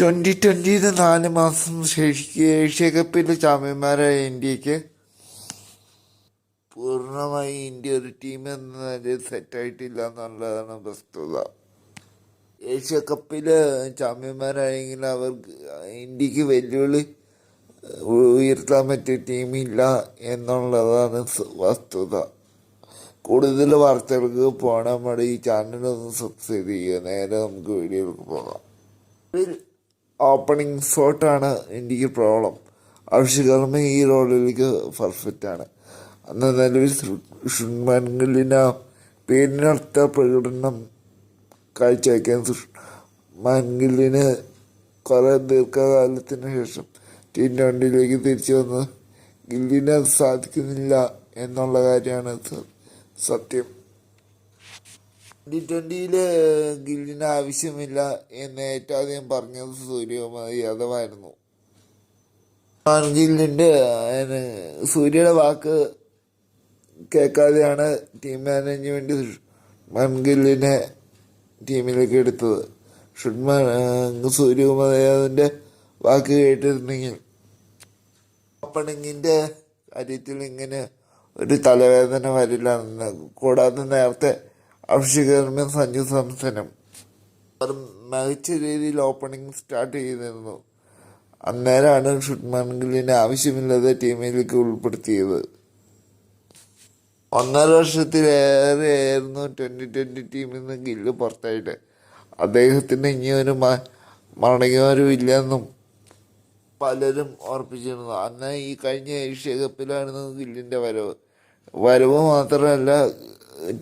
Twenty ട്വന്റിന് നാല് മാസം ശേഷിക്കെ ഏഷ്യ കപ്പിൽ ചാമ്പ്യന്മാരായ ഇന്ത്യയ്ക്ക് പൂർണമായി ഇന്ത്യ ഒരു ടീം എന്ന നിലയിൽ സെറ്റായിട്ടില്ല എന്നുള്ളതാണ് വസ്തുത. ഏഷ്യ കപ്പിൽ ചാമ്പ്യന്മാരായെങ്കിൽ അവർക്ക് ഇന്ത്യയ്ക്ക് വെല്ലുവിളി ഉയർത്താൻ പറ്റിയ ടീമില്ല എന്നുള്ളതാണ് വസ്തുത. കൂടുതൽ വാർത്തകൾക്ക് പോകണം നമ്മുടെ ഈ ചാനലൊന്ന് സബ്സ്ക്രൈബ് ചെയ്യുക. നേരെ നമുക്ക് വീഡിയോയിലേക്ക് പോകാം. ഓപ്പണിംഗ് ഷോട്ടാണ് ഇന്ത്യയ്ക്ക് പ്രോബ്ലം. അഭിഷേക് ഈ റോളിലേക്ക് പെർഫെക്റ്റ് ആണ്. അന്ന് നിലവിൽ ഷുൺമൻഗലിന പേരിനടുത്ത പ്രകടനം കാഴ്ചവെക്കാൻ മൻഗിലിന് കുറേ ദീർഘകാലത്തിന് ശേഷം ടി ട്വന്റിയിലേക്ക് തിരിച്ചു വന്ന് ഗില്ലിന് സാധിക്കുന്നില്ല എന്നുള്ള കാര്യമാണ് സത്യം. ട്വന്റി ട്വന്റിയിൽ ഗില്ലിന് ആവശ്യമില്ല എന്ന് ഏറ്റവും ആദ്യം പറഞ്ഞത് സൂര്യകുമാർ യാദവായിരുന്നു ഗില്ലിന്റെ സൂര്യയുടെ വാക്ക് കേൾക്കാതെയാണ് ടീം മാനേജ്മെന്റ് മൻഗില്ലിനെ ടീമിലേക്ക് എടുത്തത്. ഷുഡ്മാൻ സൂര്യകുമാർ യാദവിന്റെ വാക്ക് കേട്ടിരുന്നെങ്കിൽ ഓപ്പണിങ്ങിന്റെ കാര്യത്തിൽ ഇങ്ങനെ ഒരു തലവേദന വരില്ല കൂടാതെ നേരത്തെ അഭിഷേകർമ്മ സഞ്ജു സംസനം അവർ മികച്ച രീതിയിൽ ഓപ്പണിംഗ് സ്റ്റാർട്ട് ചെയ്തിരുന്നു. അന്നേരമാണ് ഷുട്ട്മാൻഗിലിനെ ആവശ്യമില്ലാതെ ടീമിലേക്ക് ഉൾപ്പെടുത്തിയത്. ഒന്നര വർഷത്തിലേറെയായിരുന്നു ട്വന്റി ട്വന്റി ടീമിൽ നിന്ന് ഗില്ല് പുറത്തായിട്ട്. അദ്ദേഹത്തിന് ഇനിയൊരു മ- മടങ്ങിവരും ഇല്ലെന്നും പലരും ഓർപ്പിച്ചിരുന്നു അന്ന് ഈ കഴിഞ്ഞ ഏഷ്യ കപ്പിലായിരുന്നു ഗില്ലിന്റെ വരവ്. വരവ് മാത്രമല്ല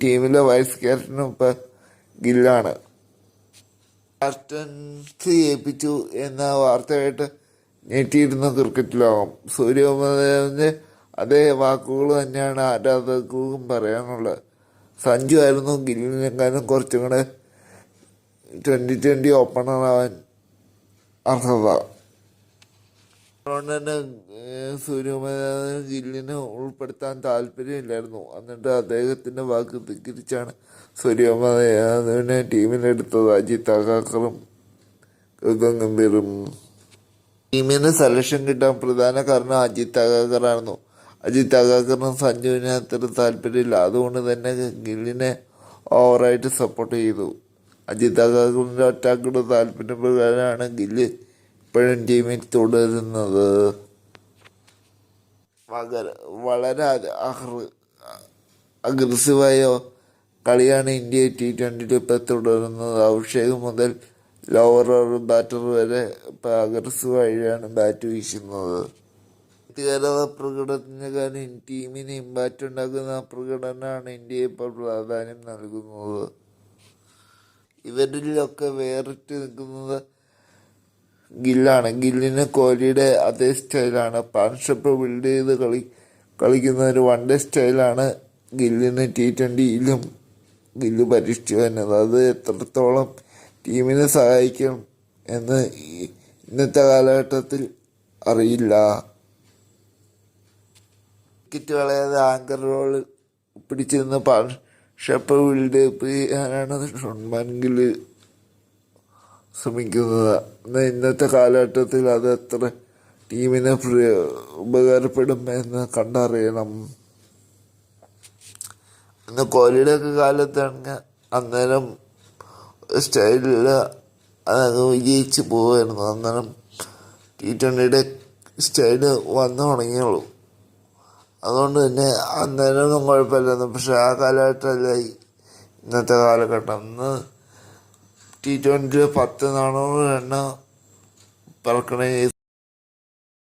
ടീമിലെ വൈസ് ക്യാപ്റ്റനും ഇപ്പം ഗില്ലാണ് ക്യാപ്റ്റൻസി ഏൽപ്പിച്ചു എന്ന വാർത്തയായിട്ട് ഞെട്ടിയിരുന്ന ക്രിക്കറ്റ് ലോകം അതേ വാക്കുകൾ തന്നെയാണ് ആരാധകർക്കും പറയാനുള്ളത്. സഞ്ജു ആയിരുന്നു ഗില്ലിനെക്കാളും കുറച്ചും കൂടെ ട്വന്റി ട്വന്റി ഓപ്പണറാവാൻ അർഹത. തന്നെ സൂര്യകുമാരൻ ഗില്ലിനെ ഉൾപ്പെടുത്താൻ താല്പര്യമില്ലായിരുന്നു. എന്നിട്ട് അദ്ദേഹത്തിന്റെ വാക്ക് ധിക്കരിച്ചാണ് സൂര്യകുമാർ യാദവിനെ ടീമിലെടുത്തത് അജിത് അഗാക്കറും ഗൗതം ഗംഭീറും. ടീമിന് സെലക്ഷൻ കിട്ടാൻ പ്രധാന കാരണം അജിത് അഗാക്കറായിരുന്നു അജിത് അഗാക്കറിനും സഞ്ജുവിനെ അത്ര താല്പര്യമില്ല. അതുകൊണ്ട് തന്നെ ഗില്ലിനെ ഓവറായിട്ട് സപ്പോർട്ട് ചെയ്തു. അജിത് അഗാക്കറിന്റെ താല്പര്യ താല്പര്യപ്രകാരമാണ് ഗില്ല് ഇപ്പോഴും ടീമിൽ തുടരുന്നത് വളരെ അഗ്രസീവായ കളിയാണ് ഇന്ത്യ ടി ട്വന്റിയിൽ ഇപ്പോൾ തുടരുന്നത്. അഭിഷേക് മുതൽ ലോവർ ബാറ്റർ വരെ ഇപ്പോൾ അഗ്രസീവായാണ് ബാറ്റ് വീശുന്നത്. വ്യക്തിഗത പ്രകടനത്തിനേക്കാളും ടീമിന് ഇമ്പാക്റ്റ് ഉണ്ടാക്കുന്ന പ്രകടനമാണ് ഇന്ത്യ ഇപ്പോൾ പ്രാധാന്യം നൽകുന്നത്. ഇവരിലൊക്കെ വേറിട്ട് നിൽക്കുന്നത് ഗില്ലാണ്. ഗില്ലിന് കോഹ്ലിയുടെ അതേ സ്റ്റൈലാണ്. പാർട്ണർഷിപ്പ് ബിൽഡ് ചെയ്ത് കളി കളിക്കുന്ന ഒരു വൺ ഡേ സ്റ്റൈലാണ് ഗില്ലിന് ടി ട്വന്റിയിലും ഗില്ല് പരീക്ഷിച്ചു വരുന്നത് അത് എത്രത്തോളം ടീമിനെ സഹായിക്കും എന്ന് ഇന്നത്തെ കാലഘട്ടത്തിൽ അറിയില്ല. വിക്കറ്റ് കളയാതെ ആങ്കർ റോൾ പിടിച്ചിരുന്ന പാർട്ണർഷിപ്പ് ബിൽഡ് ചെയ്യാനാണ് ഷുൺമാൻ ഗില്ല് ശ്രമിക്കുന്നത് എന്നാൽ ഇന്നത്തെ കാലഘട്ടത്തിൽ അത് എത്ര ടീമിന് ഉപകാരപ്പെടും എന്ന് കണ്ടറിയണം. ഇന്ന് കോഹ്ലിയുടെ ഒക്കെ കാലത്താണെങ്കിൽ അന്നേരം സ്റ്റൈലിൽ അതങ്ങ് വിജയിച്ച് പോവായിരുന്നു അന്നേരം ടി ട്വന്റിയുടെ സ്റ്റൈൽ വന്നു തുടങ്ങിയുള്ളൂ. അതുകൊണ്ട് തന്നെ അന്നേരമൊന്നും കുഴപ്പമില്ലായിരുന്നു. പക്ഷെ ആ കാലഘട്ടമല്ല ഇന്നത്തെ കാലഘട്ടം. ഇന്ന് ടി ട്വന്റിയിൽ പത്ത് നാണോ എണ്ണ പറക്കണ